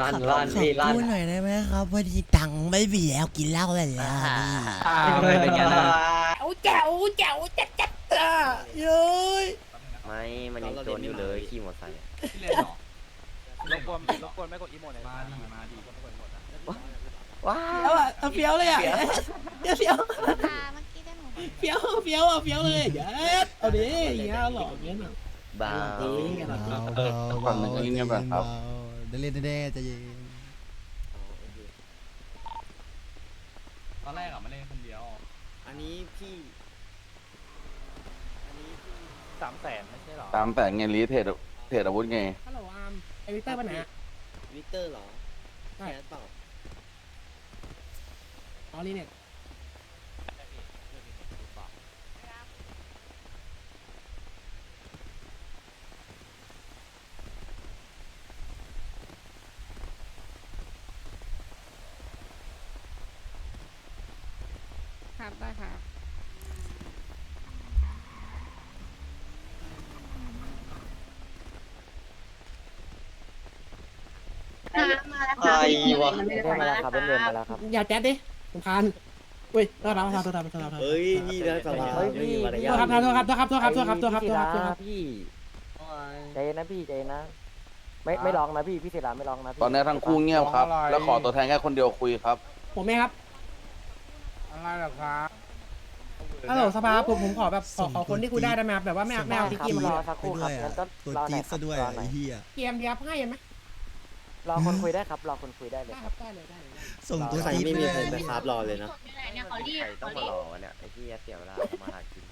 ลั่นลั่นพี่ลั่นพูดหน่อยได้ไหมครับพอดีตังค์ไม่มีแล้วกินเหล้าไปแล้วพี่อ่าเป็นไงล่ะเอาแจ๋วแจ๋วจัดจัดอะเย้ยไม่มันยังโจรอยู่เลยขี่มอเตอร์ไซค์อะพี่เล่นเหรอรบกวนรบกวนไม่กดอีโมหน่อยมาดีมาดีว้าเอาอะเอาเฟี้ยวเลยอะเดี๋ยวเฟี้ยวพาเมื่อกี้ได้หนูเฟี้ยวเฟี้ยวอะเฟี้ยวเลยเย้เอาดิอย่างเงี้ยหล่ออย่างเงี้ยน่ะบ้าเออเออก่อนหนึ่งเงียบๆ ก่อนครับเดี๋ยวเล่นแน่ๆใจะเย็นตอนแรกอะมาเล่นคนเดียว อันนี้พี่ อันนี้พี่สามแสนไม่ใช่หรอตามแต่ไงรีเทรดเทรดอาวุธไง ฮัลโหลอาร์มไอวิกเตอร์ไปไหนอะวิกเตอร์เหรอใช่ แคสเปล่าออลีเนี่ย ครับได้ครับใครวะเล่นมาแล้วครับเล่นเล่นมาแล้วครับ อย่าแจ๊ดดิสำคัญอุ้ยโทษครับโทษครับโทษครับโทษครับเฮ้ยพี่นะสภาเฮ้ยไม่พี่มีมารโทยาษทครับโทษครับโทษครับโทษครับโทษครับโทษครับโทษครับโทษครับโทษครับพี่ใจเย็นนะพี่ใจเย็นนะ ไม่ไม่ร้องนะพี่พี่ศิลาไม่ร้องนะพี่ตอนนี้ทั้งคู่เงียบครับ แล้วขอตัวแทนแค่คนเดียวคุยครับ ผมเองครับ อะไรหรอครับ ฮัลโหลสภาผมผมขอแบบขอขอคนที่คุยได้ได้ไหมครับแบบว่าไม่เอาไม่เอาคติ๊กรับกี้มารอเลยสักครู่ครับงั้นก็ตัวรอหน่จี๊อยดครัซะบด้วยรอหน่อยไอ้เหี้ยเกมเดียวให้ไหมรอคนคุยได้ครับรอคนคุยได้เลยได้คครัรับบได้เลยได้เลยส่งใครไม่มีใครไปคราฟรอเลยนะ เนี่ยเขารีบใครต้อเขางมารีบรอวะเนี่ยไอ้ที่เสียเวลาทำมาหากิน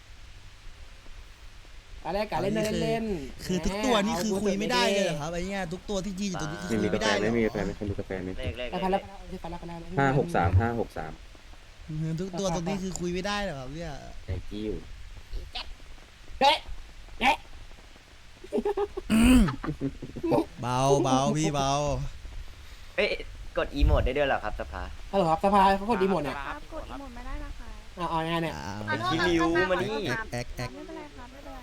การแรกการเล่นเล่นเล่นคือทุกตัวนี่คือคุยไม่ได้เลยเหรอครับไอ้เนี่ยทุกตัวที่ยืนอยู่ตรงนี้คือคุยไม่ได้เลยไม่มีกาแฟไม่มีกาแฟไม่เลขเลขแล้วกันแล้วกันแล้วกันแล้วกันแล้วห้าหกสามห้าหกสาม ทุกตัวตรงนี้คือคุยไม่ได้เหรอครับเนี่ยไอ้กิ้วเฮ้ยเฮ้ยเบาเบาพี่เบาเอ๊ะกดอีโมดได้ด้วยเหรอครับสภาฮัลโหลครับสภาเขากดดีหมดเนี่ยครับกดอีโมดไม่ได้นะคะอะเอายังไงเนี่ย ขอโทษคิริวมานี่แอกแอกไม่เป็นไรครับไม่เป็นไร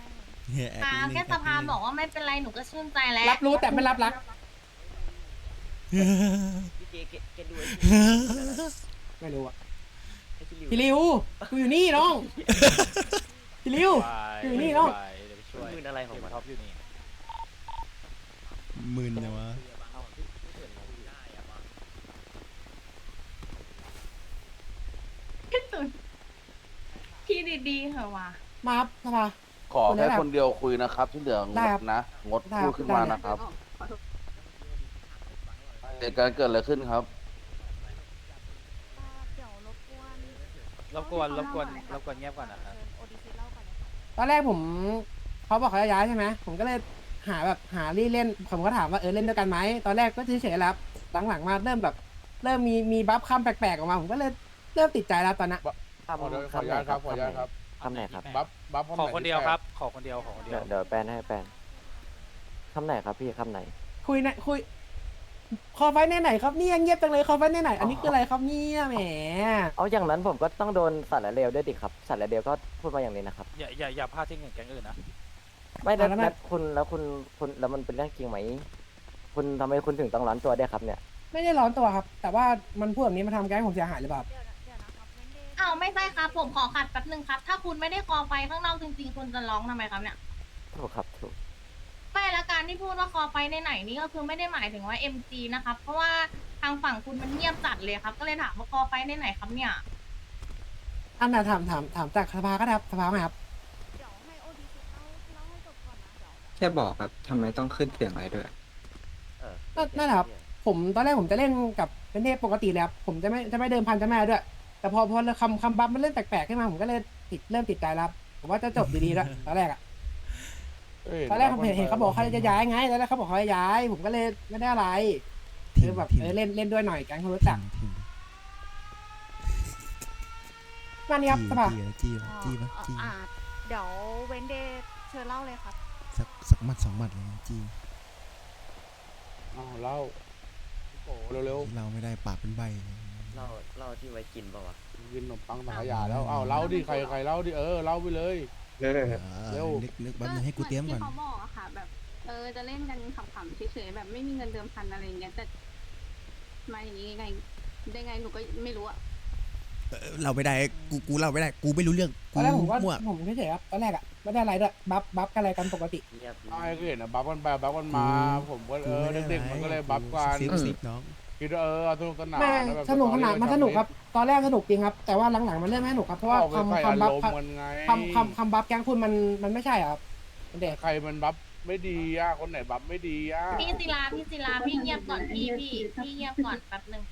แอกค่ะนิดนึงแค่สภานบอกว่าไม่เป็นไรหนูก็ชื่นใจแล้วรับรู้แต่ไม่รับรักพี่เจแกดูไม่รู้อะ พี่ริวกูอยู่นี่น้องพี่ริว อยู่นี่เนอะเดี๋ยวไปช่วยมืออะไรของมันท็อปอยู่นี่มึนเลยวะพี่ดีๆเหรอวะมาครับสภา ขอแค่คนเดียวคุยนะครับที่เหลืองได้ดครับนะงดได้พูดขึ้นมาได้นะครับเหตุการณ์เกิดอะไรขึ้นครับ เดี๋ยวรบกวน ร บกวนรบกวนรบกวนเงียบก่อนนะครับเชิญโอดีซีเล่าก่อนเลยค่ะตอนแรกผมเขาบอกเขาจะย้ายใช่ไหมผมก็เลยหาแบบหารี่เล่นผมก็ถามว่าเออเล่นด้วยกันไหมตอนแรกก็เฉยๆแล้วครับหลังๆมาเริ่มแบบ เริ่มมีมีบัฟคำแปลกๆออกมาผมก็เลยเริ่มติดใจแล้วตอนนั้นคำคำไหนครับคำไหนคำไหนครับ บัฟบัฟขอคนเดียวครับ ขอคนเดียวขอคนเดียเดี๋ยววเดี๋ยวแปลให้แปลคำไหนครับพี่คำไหน คุยนะคุย คอไฟแน่ไหนครับเนี่ยเงียบจังเลยคอไฟแน่ไหน อันนี้คืออะไรครับเนี่ยแหมเอาอย่างนั้นผมก็ต้องโดนสัตว์และเลวด้วยดิครับสัตว์และเลวก็พูดมาอย่างนี้นะครับ อย่าอย่าอย่าพลาดทิ้งอย่างแก๊งอื่นนะ ไม่แล้วแล้วมันแล้วคุณแล้วคุณคุณแล้วมันเป็นเรื่องจริงไหมคุณทำไมคุณถึงต้องร้อนตัวได้วยครับเนี่ยไม่ได้ร้อนตัวครับ แต่ว่ามันพูดแบบนี้มาทำแก๊งผมเสียหายหรือเปล่าเดี๋ยวนะเดี๋ยวนะครับเว้นเดย์อ้าวไม่ใช่ครับ ผมขอขัดแป๊บนึงครับ ถ้าคุณไม่ได้คอไฟข้างนอกจริงๆ คุณจะร้องทำไมครับเนี่ย ถูกครับถูกไม่และ การที่พูดว่าคอไฟในไหนๆนี่ก็คือไม่ได้หมายถึงว่า MG นะครับเพราะว่าทางฝั่งคุณมันเงียบจัดเลยครับ ก็เลยถามว่าคอไฟในไหนครับเนี่ย อันน่ะถามถามถามจากสภาก็ได้ครับสภาไหมครับ เดี๋ยวให้โอดีซีเล่าเล่าให้จบก่อนนะเดี๋ยว แค่บอกครับทำไมต้องขึ้นเสียงอะไรด้วยเออนั่นนั่นแหละครับ ผมตอนแรกผมจะเล่นกับเป็นเทพปกติเลยครับผมจะไม่จะไม่เดิมพันจะไม่อะไรด้วย แต่พอพอคำคำบัฟมันเล่นแปลกๆขึ้นมาผมก็เลยติดเริ่มติดใจแล้วครับผมว่าจะจบดีๆแล้วตอนแรกอะ ตอนแรกผมเห็นเห็นเขาบอกเขาจะย้ายไงตอนแรกเขาบอกเขาจะย้าย ผมก็เลยไม่ได้อะไรคือแบบเออเล่นเล่นด้วยหน่อยแก๊งคนรู้จักทิ้งมานี่ครับสภาจี้จี้จี้ปะจี้อ่าเดี๋ยวเว้นเดย์เชิญเล่าเลยครับ สักสักหมัดสองหมัดเลยจี้อ้าวเล่าโอ้เร็วเราไม่ได้ปากเป็นใบเหล้าเหล้าที่ไว้กินเปล่าวะๆกินขนมปังสังขยาแล้วอ้าวเล่าดิใครใครเล่าดิเออเล่าไปเลย เออ เร็ว นึกนึกแป๊บนึงให้กูเตรียมก่อน ที่เขาบอกอะค่ะ แบบ เออจะเล่นกันขำๆเฉยๆแบบไม่มีเงินเดิมพันอะไรอย่างเงี้ยแต่มาอย่างนี้ไงได้ไงหนูก็ไม่รู้อะเออเราไม่ได้กูกูเราไม่ได้กูไม่รู้เรื่องตอนแรกผมก็มั่วผมเฉยๆครับตอนแรกอะไม่ได้อะไรด้วยบัฟบัฟกันอะไรกันปกติเงียบไอ้ก็เห็นนะบัฟกันไปบัฟกันมา ผมก็เออเด็กๆมันก็เลยบัฟกันซิบซิบน้อง คิดว่าเออสนุกสนานแม่แล้วแบบสนุกขนาดมันตอสนุกครับ ตอนแรกสนุกจริงครับ แต่ว่าหลังๆมันเริ่มไม่สนุกครับ เพราะว่าออกไปใส่คำอาคำบัฟรมณ์มันไงคำคำคำบัฟแก๊งคุณมันมันไม่ใช่อะครับเด็ก ใครมันบัฟไม่ดีอะคนไหนบัฟไม่ดีอะพี่ศิลาพี่ศิลาพี่เงียบก่อนพี่พี่พี่เงียบก่อนแป๊บหนึ่ง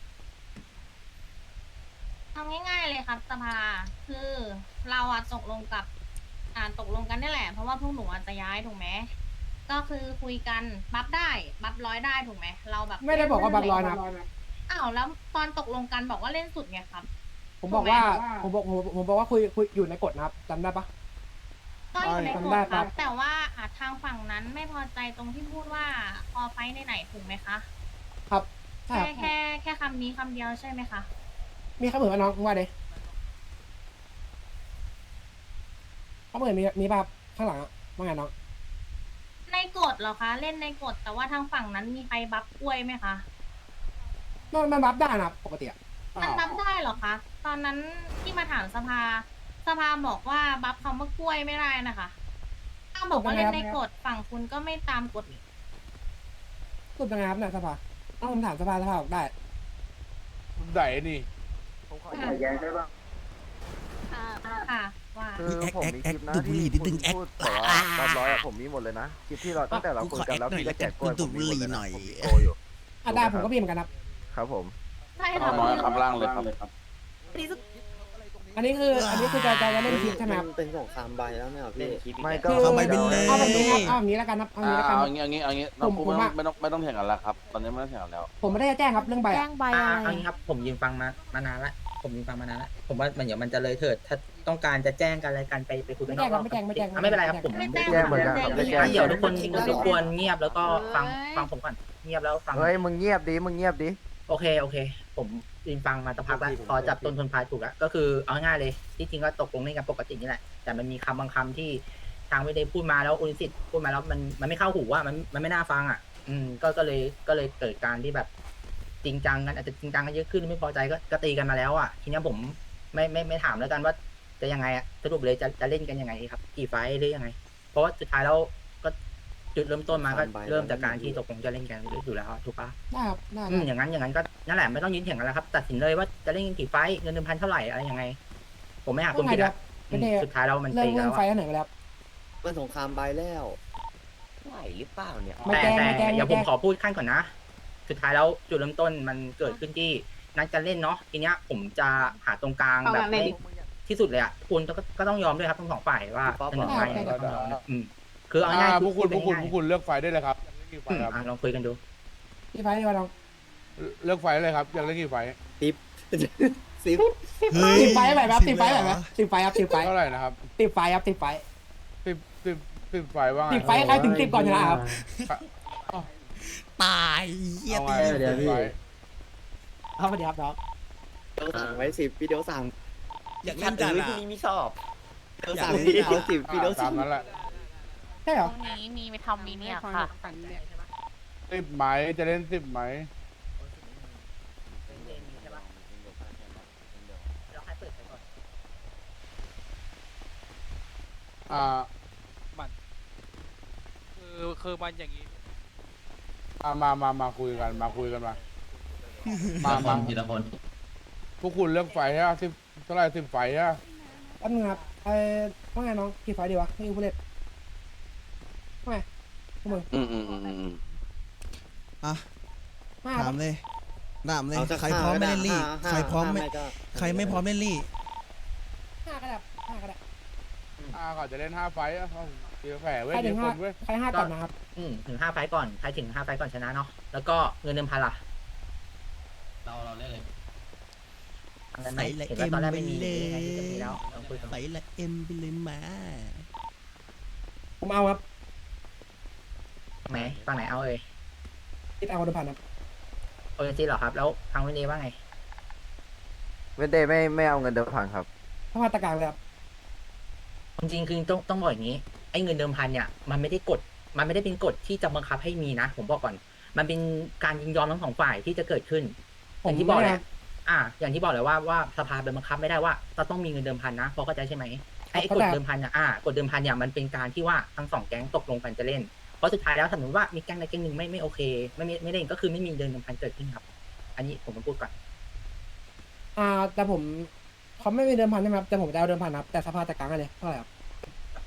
ทำง่าย ๆเลยครับสภาคือเราอะตกลงกับอ่าตกลงกันนี่แหละ เพราะว่าพวกหนูอาจจะย้ายถูกไหม ก็คือคุยกันบัฟได้บัฟร้อยได้ถูกไหมเราแบบไม่ได้บอกว่าบัฟร้อยนะครับอ้าวแล้วตอนตกลงกันบอกว่าเล่นสุดไงครับ ผมบอกว่าถูกไหมผมบอกผมผมบอกว่าคุยคุยอยู่ในกฎนะครับจำได้ปะ ก็อยู่ในกจำได้ฎคครัรับ บ แต่ว่าอาจทางฝั่งนั้นไม่พอใจตรงที่พูดว่าพอไฟในไหนๆถูกไหมคะครับใช่แค่ครับแค่แค่คำนี้คำเดียวใช่ไหมคะ มีข้าวเหมือนกับน้องว่าเด้ข้าวเหมือนมีมีป่ะครับข้างหลังอะว่าไงน้องใน กฎเหรอคะ เล่นในกฎแต่ว่าทางฝั่งนั้นมีใครบัฟกล้วยไหมคะ มันมันบัฟได้นะครับปกติอะมันบัฟได้เหรอคะ ตอนนั้นที่มาถามสภา สภาบอกว่าบัฟคำว่ากล้วยไม่ได้นะคะถ้าบอกว่าเล่นในกฎฝั่งคุณก็ไม่ตามกฎสุดยังไงครับเนี่ยสภาต้องผมถามสภาสภาบอกได้ ไหนนี่ค่ะว่าคื อแอ๊กผมแอ๊กมีแอ๊คกลิปนะดูดบุหรี่นิที่ดนึงคุณแอ๊กพูดแต่ว่าตอนร้อยอะผมมีหมดเลยนะคลิปที่เราตั้งแต่เราคุยกันแล้วพี่ก็แจกกล้วยดูผดมบุมีหหมดรี่เลยหนะน่อยผมมีโกอยู่อะได้ผมก็พิมพ์เหมือนกันครับ ครับผม ใช่ค่ะน้อยคือคำล่างเลยครับอันนี้คืออันนี้คือจะจะจะเล่นคลิปใช่ไหมครับเป็นสงครามใบแล้วเนี่ยพี่ไม่ก็ คือเข้าไปเป็นเลย เอาแบบนี้ครับเอาแบบนี้แล้วกันครับเอาแบบนี้แล้วกันคเอารับอย่างงี้เอาอย่างงี้ผมพูดผมไม่ว่าต้องไม่ต้องไม่ต้องแข่งกันแล้วครับตอนนี้ไม่ต้องแข่งกันแล้วผมไม่ได้จะแจ้งครับเรื่องใบแจ้อะงใบอ่าอะไร เอางี้ครับผมยืนฟังมามานานละผมยืนฟังมานานละผมว่ามันเดี๋ยวมันจะเลยเถิดถ้า ต้องการจะแจ้งกันอะไรกันไปไปคุยกันไม่นแจ้องกครรัอบบไม่แจ้งไม่แจ้ง อะไม่เป็นไรครับผมไม่แจ้งแจ้งเหมือนกันค่ะไม่แจ้ง อะเดี๋ยวทุกคนทุกคนเงียบแล้วก็ฟังฟังผมก่อนเงียบแล้วฟัง เฮ้ยมึงเงียบดิมึงเงียบดิ โอเคโอเค ผมยืนฟังมาสักพักแล้วพอจับต้นทนปลายถูกแล้วก็คือเอาง่ายๆเลยที่จริงก็ตกลงเล่นกันปกตินี่แหละ แต่มันมีคำบางคำที่ทางไม่ได้พูดมาแล้วอุนิสิตพูดมาแล้วมันมันไม่เข้าหูว่ามันมันไม่น่าฟังอะ อืมก็ก็เลยก็เลยเกิดการที่แบบจริงจังกันอาจจะจริงจังกันเยอะขึ้นไม่พอใจก็ก็ตีกันมาแล้วอะทีเนี้ยผมไม่ไม่ไม่ถามแล้วกันว่า จะยังไงอะสรุปเลยจะจะเล่นกันยังไงครับ กี่ไฟท์หรือยังไง เพราะว่าสุดท้ายแล้วก็จุดเริ่มต้นมาก็เริ่มจากการที่ตกลงจะเล่นกันอยู่แล้วถูกปะได้ครับได้อืได้มอย่างนั้นอย่างนั้นก็นั่นแหละไม่ต้องยืนเถียงกันแล้วครับ ตัดสินเลยว่าจะเล่นกันกี่ไฟท์เงินเดิมพันเท่าไหร่อะไรยังไง ผมไม่หาคนผิดละอืมสุดท้ายเรามันเรื่องตีกันเรื่อแล้งวไฟอะอันไหนไปแล้วเป็นสงครามใบแล้ว ไหวหรือเปล่าเนี่ย ไม่แต่แจ้งแต่ไม่แจ้ง เดี๋ยวไม่ผแจ้มงขอพูดขั้นก่อนนะ สุดท้ายแล้วจุดเริ่มต้นมันเกิดขึ้นที่นัดกันเล่นเนาะทีเนี้ยผมจะหาตรงกลางแบบไม่ ที่สุดเลยอะคุณก็ก็ต้องยอมด้วยครับทั้งสองฝ่ายว่าเสนอไปก็ต้องยอมนะอืมคือเอาง่ายอ่าๆพวกคุณพพูวดกคุณง่ายพวกคุณเลือกไฟได้เลยครับอยากเล่นกี่ไฟๆอืมครับอะลองคุยกันดูที่ไฟนี่ว่าน้องเลือกไฟเลยครับอยากเล่นกี่ไฟซิปเฮ้ยติดไฟไหมครับติดไฟไหมสิบเลยเหรอติดไฟครับติดไฟเท่าไหร่นะครับติดไฟครับติดไฟสิบสิบสิบไฟว่าไงติดไฟใครถึงติดก่อนชนะครับตายเหี้ยเอาไงตี เดี๋ยวพี่สิบไฟเอาสวัสดีครับน้องเดี๋ยวสั่งไว้สิบพี่เดี๋ยวสั่ง อยากเล่นจัดเอ้ยอะพรุ่งนี้มีสอบเดี๋ยวอยากสั่งเล่นพี่เดี๋ยวสิบพี่อ่าเดี๋ยวตาสั่มงนั้นแหละใช่เหรอตรงนี้มีไปทำมีเนี่ยค่ะ สิบไหมจะเล่นสิบไหมอ่ามันคือคือมันอย่างนี้มามามามาคุยกัน มาคุยกันมา มามาทีละคน พวกคุณเลือกไฟใช่ไหมสิบ เท่าไหร่สิบไฟใช่ไหมแป๊บนึงครับเอ้ว่าไงน้องกี่ไฟดีวะให้กูเล่นว่าไงพวกมึงอืมอืมอืมอืม อะห้าถามเลยถามเลย เอาสักใครพร้อมไม่เล่นลี่ ห้าใครพร้อมไม่ห้าก็ ใครไม่พร้อมเล่นลี่ ห้าก็ได้ห้าก็ได้อ่าเขาจะเล่นห้าไฟต์อะเอาเสียแผลเว้ยใครถึเดี๋ยงวห้าคนเว้ย ใครห้าก่อนนะครับ อืมถึงห้าไฟต์ก่อน ใครถึงห้าไฟต์ก่อนชนะเนาะ แล้วก็เงินเดิมพันล่ะ เราเราเล่นเลย อันนั้น ไหมใส่ละเห็นว่าตอนแรกเอ็ไม่มมีไปเลยยังไงที่จะมีแล้วลองคุยกันใส่ละเอ็มไปเลยมา ผมเอาครับไหนฝั่งไหนเอาเอ่ยคิดเอาเดิมพันครับโอเอซีเหรอครับ แล้วทางวินเดย์ว่าไง เวนเดย์ไม่ไม่เอาเงินเดิมพันครับ ถ้ามาตะกลางเลยครับจริงๆคือต้องต้องบอกอย่างนี้ไอ้เงินเดิมพันเนี่ยมันไม่ได้กดมันไม่ได้เป็นกฎที่จะบังคับให้มีนะ ผมบอกก่อน มันเป็นการยินยอมทั้งสองฝ่ายที่จะเกิดขึ้นผอมย่างที่บอกแหไม่ละ อ่า อย่างที่บอกเลยว่าว่าสภาเป็นบังคับไม่ได้ว่าจะต้องมีเงินเดิมพันนะพอเข้าใจใช่ไหมไอ้เข้ากฎใจเดิมพันเนี่ยอ่ากฎเดิมพันเนี่ยมันเป็นการที่ว่าทั้งสองแก๊งตกลงกันจะเล่นเพราะสุดท้ายแล้วสมมติว่ามีแก๊งใดแก๊งหนึ่งไม่ไม่โอเค ไม่ไม่ไม่เล่นก็คือไม่มีเดินเดิมพันเกิดขึ้นครับ อันนี้ผมต้องพูดก่อนอ่าแต่ผมเขาไม่มีเดิมพันใช่ไหมครับแต่ผมจะเอาเดิมพันครับแต่สภาจัดการกันเลยเท่าไหร่ครับ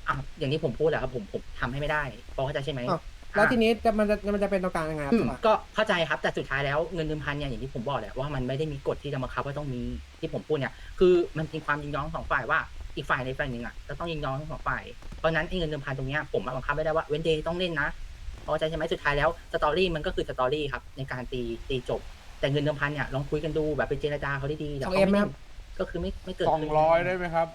อะอย่างที่ผมพูดแหละครับผมผมทำให้ไม่ได้พอเข้าใจใช่ไหมอ้าว แล้วทีนี้จะมันจะมันจะเป็นตรงกลางยังไงครับอืมสภาก็เข้าใจครับแต่สุดท้ายแล้วเงินเดิมพันเนี่ยอย่างที่ผมบอกแหละว่ามันไม่ได้มีกฎที่จะบังคับว่าต้องมีที่ผมพูดเนี่ยคือมันเป็นความยินยอมทั้งสองฝ่ายว่าอีกฝ่ายในฝ่ายหนึ่งอะจะต้องยินยอมทั้งสองฝ่ายเพราะฉะนั้นไอ้เงินเดิมพันตรงเนี้ยผมบังคับไม่ได้ว่าเวนเดย์ต้องเล่นนะพอเข้าใจใช่ไหมสุดท้ายแล้วสตอรี่มันก็คือสตอรี่ครับในการตีตีจบ แต่เงินเดิมพันเนี่ยลองคุยกันดูแบบไปเจรจาเขาดีๆแต่สองเขาเอ็มไม่ครับก็คือไม่ไม่เกิดสองร้อยได้ไหมครับ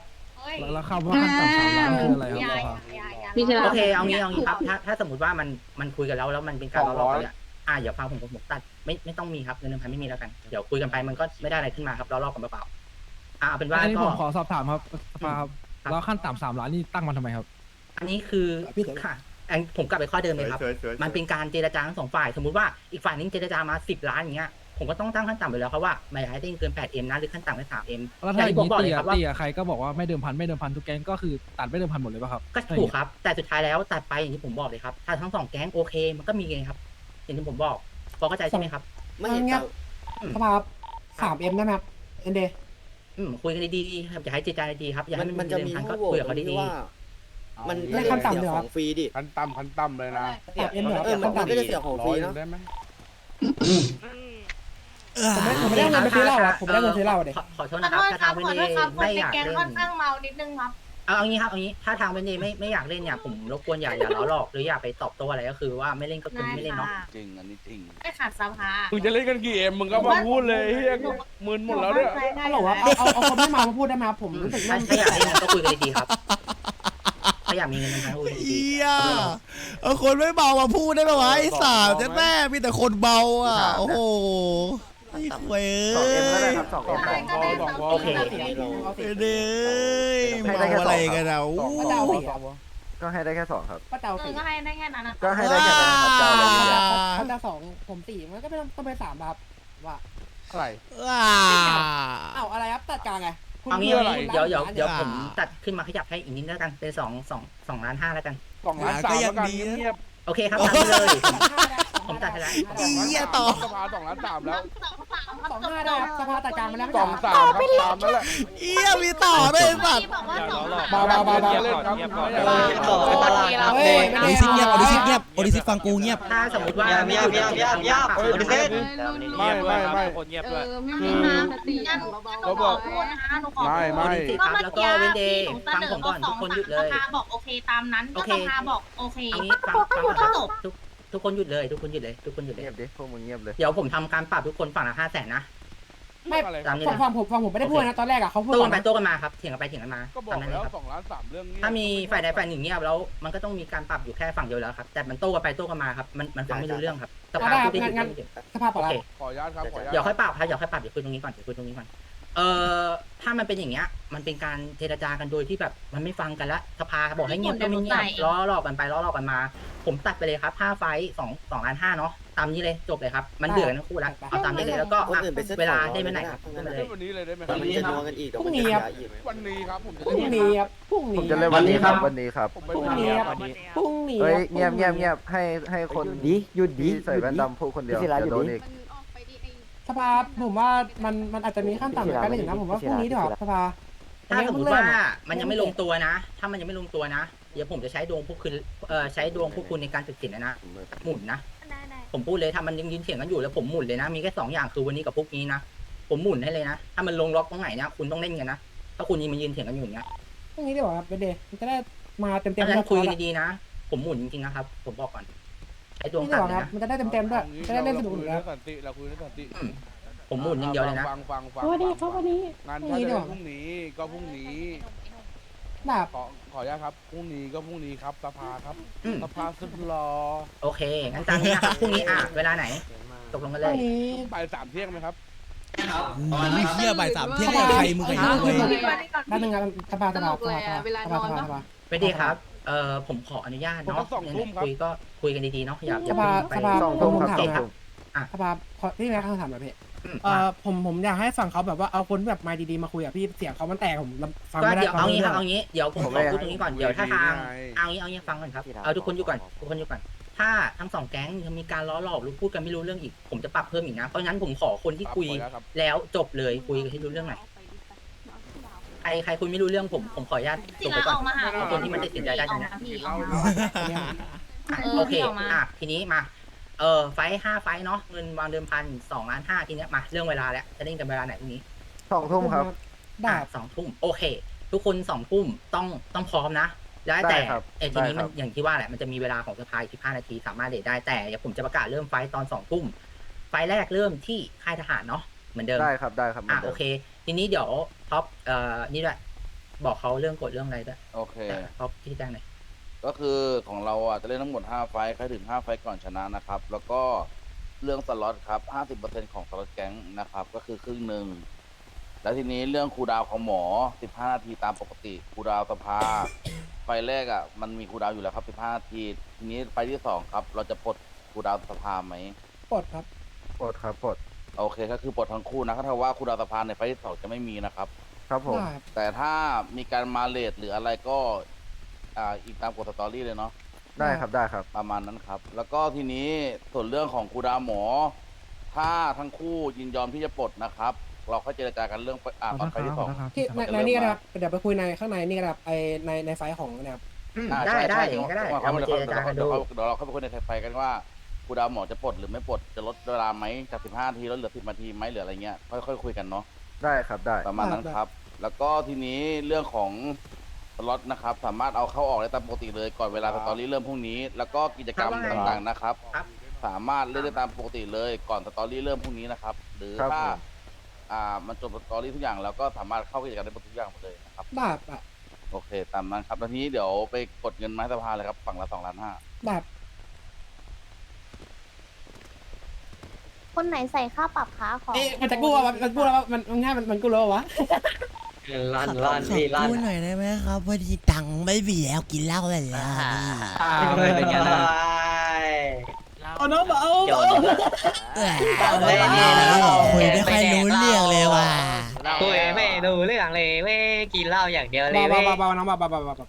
เฮ้ยแล้วคำว่าขั้นต่ำสามล้านคืออะไรอย่าครับอย่าอย่าพี่ชนะ โอเคเอางี้เอางี้ครับถ้าถ้าสมมติว่ามันมันคุยกันแล้วแล้วมันเป็นการล้อหลอกกันเนี่ยอ่าอย่าฟังผมผมผมตัดไม่ไม่ต้องมีครับเงินเดิมพันไม่มีแล้วกันเดี๋ยวคุยกันไปมันก็ไม่ได้อะไรขึ้นมาครับล้อหลอกกันเปล่าๆอ่าเอาเป็นว่าอันนี้ก็ผมขอสอบถามครับสภาครับครับ แล้วขั้นต่ำสามล้านนี่ตั้งมาทำไมครับ อันนี้คือค่ะอันผมกลับไปข้อเดิมเลยครับ มันเป็นการเจรจาทั้งสองฝ่าย สมมุติว่าอีกฝ่ายนึงเจรจามาสิบล้านอย่างเงี้ย ผมก็ต้องตั้งขั้นต่ำไปแล้วครับว่าไม่ให้ได้เกิน 8M นะหรือขั้นต่ำแค่ 3M แล้วถ้าอย่างที่ผมนี้บอกเลตียคอะรับว่าตีอะใครก็บอกว่าไม่เดิมพันไม่เดิมพันทุกแก๊งก็คือตัดไม่เดิมพันหมดเลยป่ะครับก็ถูกครับ แต่สุดท้ายแล้วตัดไปอย่างที่ผมบอกเลยครับถ้าทั้งสองแก๊งโอเคมันก็มีไงครับ อย่างที่ผมบอกพอเข้าใจใช่ไหมครับ ไม่เห็นเงี้ยแต่สภาสามเอ็มได้ไหมครับเอ็นเดอืมคุยกันดีๆครับอย่าให้เจรจาดีๆครับอย่ามัให้นมัมันนจะเดินมีพันก็ผู้โหวคุยตกับเขาที่ดีว่า มันไม่ก็ขั้นจะต่ำเสีเลยยเหรอของฟรีดิขั้นต่ำขั้นต่ำเลยนะ สามเอ็มเหรอเออมันขั้นมันต่ำ ก็จะเสียของฟร้รีอยหนึ่นะงได้ไหม ผมไม่ผมไม่ได้เงินไปซื้อเหล้าอะผมไม่ได้เงินซื้อเหล้าเด็ขอขอโทษขอนะคโทรับษถ้าคทารังบเวนขอเดโทษครับคนไม่ในอยากแก๊งเล่นค่อนข้างเมานิดนึงครับ เอาเอางี้ครับเอางี้ถ้าทางเวนเดไม่ไม่อยากเล่นเนี่ยผมรบกวนอย่าอย่าล้อหลอกหรืออย่าไปตอบโต้อะไรก็คือว่าไม่เล่นก็คือได้ไม่เล่นเนาะค่ะจริงอันนี้จริง ไม่ขาดสภามึงจะเล่นกันกี่เอ็มมึงก็มาพูดเลยเฮียมึนหมดแล้วเนี่ย ฮัลโหลครับเอาเอาเอาคนไม่เมามาพูดได้ไหมครับผมรู้สึกถ้าเริ่มถ้าอยากเล่นก็คุยกันดีๆครับ ถ้าอยากมีเงินทางคุยกันดีเอียเอาคนไม่เบามาพูดได้ไหมวะไอ้สามจะแม่มีแต่คนเบาอะ โอ้โห ไอ้เว้ยสองเอ็มก็ได้ครับสองเอ็มได้ก็ได้สองโอเคเอาสิเด้ยเมาอะไรกันอะอู้ก็จะเอาสิก็ให้ได้แค่สองครับก็จะเอาเอสิอก็ให้ได้แค่นั้นนะก็ให้ได้แค่นั้นครับจะเอาอะไรอีกอะก็จะสองผมสี่มันก็ไม่ต้องต้องไปสามครับว่าอะไรว้าเอ้าอะไรครับตัดกลางไงคุณเอางี้พูเอาอะไรงี้เดี๋ยวเดี๋ยวเดี๋ยวอ่าผมตัดขึ้นมาขยับให้อีกนิดแล้วกันเป็นสองสองสองล้านห้าแล้วกันสองล้านสามแล้วกันเงียบโอเคครับตามนี้เลยผมตัดให้แล้วๆสองล้านสามสภาสองล้านสามแล้วสอง สองห้าได้ครับสภาตัดกลางมาแล้วไม่สองสามครับตามนั่นแหละเอี้ยมีต่อด้วยไอ้สัตว์ บอกว่าสองสามามามามาเล่นครับไม่อยากเล่นเฮ้ยโอดิซิเงียบ โอดิซิเงียบ โอดิซิฟังกูเงียบ ถ้าสมมติว่าเงียบเงียบเงียบเงียบไม่เงียบไม่ไม่ไม่คนเงียบด้วยไม่มาตีหนูขอพูดนะคะหนูขอไม่พูดไม่ก็เมื่อแล้วก็เวนเดย์ฟังผมก่อนสทุอกงคนหยุดเลสามยสภาบอกโอเคตามนั้นก็เคสภาบอกโอเคเอางี้ฟังฟังก่อบ ทุกทุกคนหยุดเลยทุกคนหยุดเลยทุกคนหยุดเลยเงียบดิพวกมึงเงียบเลย เดี๋ยวผมทำการปรับทุกคนฝั่งละห้าแสนนะ ไม่ อะไรตามนี้ฟังนะฟังผมฟังผมไม่ได้พูดนะตอนแรกอะเขาพูดโต้ก่กัอนนไปนะโต้กันมาครับเถียงกันไปเถียงกันมาก็บอกตามนั้นแล้เลวยครับ สองล้านสามเรื่องเงียบถ้ามีฝ่ายใดฝ่ายหนึ่งเงียบแล้วมันก็ต้องมีการปรับอยู่แค่ฝั่งเดียวแล้วครับ แต่มันโต้กันไปโต้กันมาครับ มันมันฟังไม่รู้เรื่องครับสภาพูดได้ถึงไม่ถึงสภาพโออะไรเค ขออนุญาตครับขออนุญาตเดี๋ยวค่อยปรับครับเดี๋ยวค่อยปรับเดี๋ยวคุยตรงนี้ก่อนเดี๋ยวคุยตรงนี้ก่อน เอ่อถ้ามันเป็นอย่างเงี้ย มันเป็นการเจรจากันโดยที่แบบมันไม่ฟังกันละสภาบอกให้เงียบก็ไม่เงียบล้อหลอกกันไปล้อหลอกกันมา ผมตัดไปเลยครับห้าไฟสองสองล้านห้าเนาะตามนี้เลยจบเลยครับ มันเดือดกันทั้งคู่แล้วเอาตามนี้เลยแล้วก็คนอะอื่นไปเซ็ตเวลาของได้ไหมรอไหนเลยครับนะขึ้นมาเลเล่ย นวันนี้เลยได้ไหมคแต่รับมันจะนัวกันอีกเดี๋ยวมันจะย้ายอีก วันนี้ครับผมจะพรุ่งเล่นนี้ครับพรุ่งผมนี้จะเล่นวันนี้ครับ วันนี้ครับ ผมไปพรุ่งวันนี้นี้ครับ พรุ่งนี้เฮ้ย เงียบเงียบเงียบให้ให้คนดีหยุดดีที่ใส่แว่นดำพูดคนเดียวพี่ศิลาเดี๋ยวโดนหยุดดิ อีกส ภาผมว่ามันมันอาจจะมีขั้นต่ำในการเล่นอยู่นะผมว่าพรุ่งนี้ดีกว่าสภาถ้าสมมติว่ามันยังไม่ลงตัวนะ ถ้ามันยังไม่ลงตัวนะ เดี๋ยวผมจะใช้ดวงพวกคุณเอ่อใช้ดวงพวกคุณในการตัดสินนะนะหมุนนะได้ได้ผมพูดเลยถ้ามันยังยืนเถียงกันอยู่แล้วผมหมุนเลยนะ มีแค่สองอย่างคือวันนี้กับพวกนี้นะ ผมหมุนให้เลยนะ ถ้ามันลงล็อกตรงไหนเนี่ยคุณต้องเล่นกันนะ ถ้าคุณยังมันยืนเถียงกันอยู่อย่างเงี้ยพรุ่งนี้ดีกว่าครับเบเดย์มันจะได้มาเต็มเพเต็มราะฉะนั้นๆคุยกันดีๆนะ ผมหมุนจริงๆนะครับ ผมบอกก่อน ใช้ดวงนี่ตัดีดกว่าเลยครับ นะ มันจะได้เต็มๆด้วย จะได้เล่นสนุกคุอยู่ยแล้วเรื่องสันติเราคุยเรื่องสันติผมหมุนอย่างเดียวเลยนะ ฟังฟังฟังสวัสดีครับวันนี้ งานพรุ่งถ้านี้จะดีกได้ว่าพรุ่งนี้ก็พรุ่งนี้แบบขอขออนุญาตครับพรุ่งนี้ก็พรุ่งนี้ครับสภาครับอืม สภาสุดรอโอเค งั้นตามนี้นะครับ พรุ่งนี้อะ เวลาไหน ตกลงกันพเลรุ่งยนี้ บ่ายสามเที่ยงไหมครับ ไม่เฮียบ่ายสามเที่ยงกับใครมึงไงเว้ย แป๊บนึงครับสภาสภาสภาสภาสภาสภาไปดีครับ เออผมขออนุญาตผมเนาะก็สองทุ่มครับ คุยก็คุยกันดีๆเนาะอย่าอสย่าภาไปสภาสองผทุ่มมผมครับถามสองนะทุ่ม สภาขอที่แม่คำถามหน่อยพี่อืมเอ่อผมผมอยากให้ฝั่งเขาแบบว่าเอาคนแบบมาดีๆมาคุยกับพี่เสียงเขามันแตกผมฟังก็ไม่ได้เดี๋ยวฟังเอาไม่งี้คได้รับเอางี้เดี๋ยวผมผมขไม่อได้พูดตรงนี้ก่อนเดี๋ยวถ้าทางคุยดีๆไงเอางี้เอางี้ฟังก่อนครับที่เราเอาทุกคนอยู่ก่อนบอกทุกคนอยู่ก่อน ถ้าทั้งสองแก๊งยังมีการล้อหลอกหรือพูดกันไม่รู้เรื่องอีก ผมจะปรับเพิ่มอีกนะเพราะงั้นผมขอคนที่คุยครับขออนุญาตครับแล้วจบเลยคุยกันให้รู้เรื่องหน่อย ใครใครคุยไม่รู้เรื่องผมผมขออนุญาตศิจบไปลาก่ออนอกมาหาเอาคนที่มันตัดสินใจได้อตรอกงเนี้มายพี่อเล่าอกด้มาวยอะเออโอเคพี่ออกมา อะทีนี้มา เออไฟห้าไฟท์เนาะเงินวางเดิมพันสองล้านห้าทีเนี้ยมาเรื่องเวลาแล้วจะเล่นกันเวลาไหนพรุ่งนี้สองทุ่มครับได้อะสองทุ่มโอเค ทุกคนสองทุ่มต้องต้องพร้อมนะแล้วแต่ได้ครับเออทีนี้ได้ครัมันบ อย่างที่ว่าแหละมันจะมีเวลาของสภายสิบห้านาทีสามารถเดทได้แต่เดี๋ยวผมจะประกาศเริ่มไฟท์ตอนสองทุ่มไฟท์แรกเริ่มที่ค่ายทหารเนาะเหมือนเดิม ได้ครับได้ครับหมือะนดิโอมเค ทีนี้เดี๋ยว ท็อปเอ่อนี่ด้วยบอกเขาเรื่องกฎเรื่องอะไรด้วยโอเคท็อปที่แจ้งหน่อยก็คือของเราอะจะเล่นทั้งหมด 5 ไฟล์ใครถึง 5 ไฟล์ก่อนชนะนะครับ แล้วก็เรื่องสล็อตครับ 50%ของสล็อตแก๊งนะครับ ก็คือครึ่งหนึ่ง แล้วทีนี้เรื่องคูลดาวน์ของหมอ 15 นาทีตามปกติคูลดาวน์สภา ไฟล์แรกอะมันมีคูลดาวน์อยู่แล้วครับ 15 นาที ทีนี้ไฟล์ที่ 2 ครับ เราจะปลดคูลดาวน์สภาไหมปลดครับ ปลดครับปลด โอเคก็คือปลดทั้งคู่นะก็เท่าว่าคูลดาวน์สภาในไฟล์ที่สองจะไม่มีนะครับ ครับผม ได้ครับแต่ถ้ามีการมาเลทหรืออะไรก็อ่าอีกตามกฎสตอรี่เลยเนาะได้ครับได้ครับ ประมาณนั้นครับ แล้วก็ทีนี้ส่วนเรื่องของครูดาวหมอ ถ้าทั้งคู่ยินยอมที่จะปลดนะครับ เราก็เจรจากันเรื่องไปอ่าตอนไปที่สองที่ในในนี่ก็ได้ครับเดี๋ยวไปคุยในข้างในนี่ก็ได้ครับไอในในไฟล์ของเนะครับ อืมอ่าได้ใช่ได้ใช่อย่างนี้ก็ได้ดี๋ยวเอามาเจรจากันดู เดี๋ยวเราเข้าไปคุยในไฟกันว่า ครูดาวหมอจะปลดหรือไม่ปลดจะลดเวลาไหมจากสิบห้านาทีลดเหลือสิบนาทีไหมหรืออะไรเงี้ยค่อยๆคุยกันเนาะได้ครับได้ ประมาณนั้นครับ แล้วก็ทีนี้เรื่องของสล็อตนะครับสามารถเอาเข้าออกได้ตามปกติเลยก่อนเวลาสตอรี่เริ่มพรุ่งนี้ แล้วก็กิจกรรมครับว่าไงต่างๆนะครับครับ สามารถเล่นได้ตามปกติเลยก่อนสตอรี่เริ่มพรุ่งนี้นะครับ หรือครับถ้าผมอ่ามันจบสตอรี่ทุกอย่างแล้วก็สามารถเข้ากิจกรรมได้หมดทุกอย่างหมดเลยนะครับได้ครับได้โอเค ตามนั้นครับแล้วทีนี้เดี๋ยวไปกดเงินมาให้สภาเลยครับฝั่งละสองล้านห้าได้ครับ คนไหนใส่ค่าปรับคะขอเอ๊ะมันจะกู้วะมันกู้แล้ววะมันมันง่ายมันมันกู้แล้ววะลั่นลั่นขอพี่ลั่นพูดหน่อยได้ไหมครับพอดีตังค์ไม่มีแล้วกินเหล้าเลยแล้วพี่เป็นไงล่ะเอาน้องมาเอาโจรเอ้ยเฮ้ยนี่นะคุยไม่ค่อยรู้เรื่องเลยว่ะคุยไม่ดูเรื่องเลยเว้ยกินเหล้าอย่างเดียวเลยเบาเว้ยเบาเบาน้องเบาเบาเบาเบา